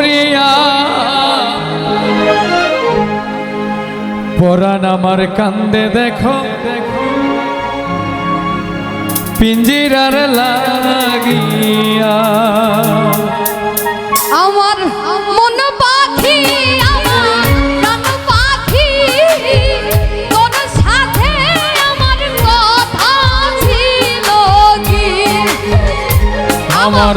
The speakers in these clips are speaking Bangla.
পড়িয়া পরাণ আমার কান্দে দেখো। দেখো পিঞ্জিরার লাগিয়া। আমার মন পাখি আমার প্রাণ পাখি তোর সাথে আমার কথা ছিল কি? আমার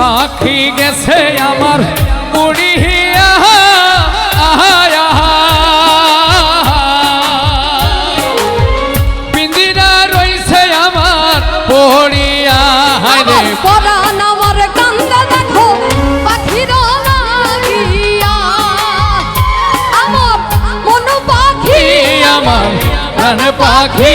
পাখি গেছে আমার উড়িয়া। পিঞ্জিরা রইছে আমার পড়িয়া রে। পরাণ আমার কান্দে দেখো পাখির আমার মন পাখি। আমার প্রাণ পাখি।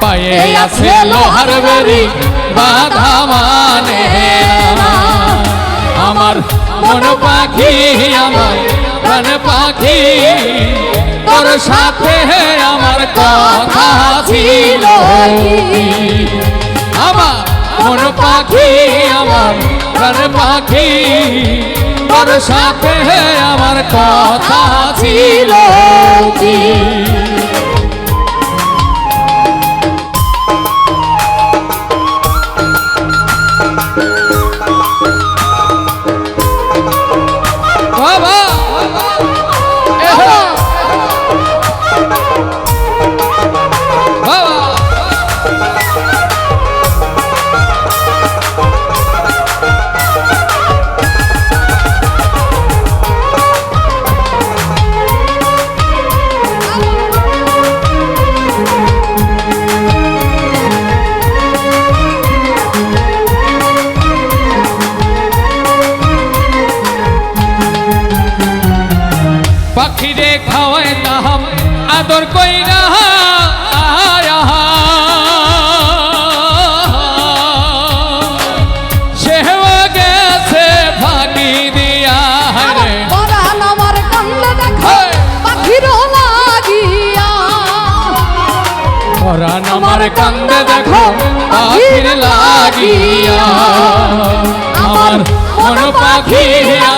পায়ে আছে লোহার বেরি বাধা মানে। আমার মন পাখি আমার প্রাণ পাখি তোর সাথে আমার কথা ছিল? আমার মন পাখি আমার প্রাণ পাখি তোর সাথে আমার কথা ফিরে খাওয়ায় তাহা আদর কই না আমার কান্দে আমার মন পাখিয়া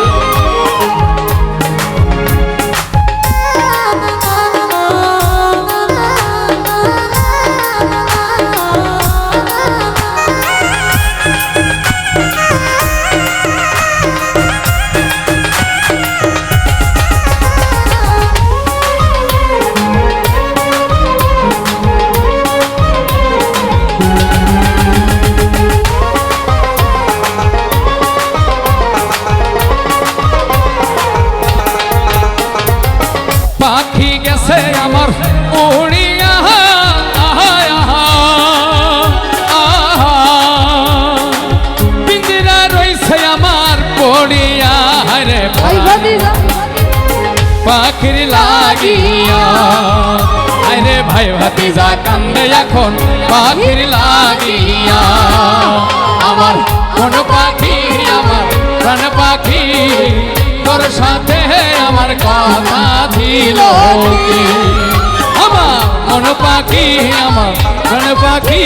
পাখির লাগিয়া আরে ভাই ভাতিজা, কান্দে এখন পাখির লাগিয়া আমার কোন পাখি, আমার প্রাণ পাখি, তোর সাথে আমার কথা কি? আমার মন পাখি, আমার প্রাণ পাখি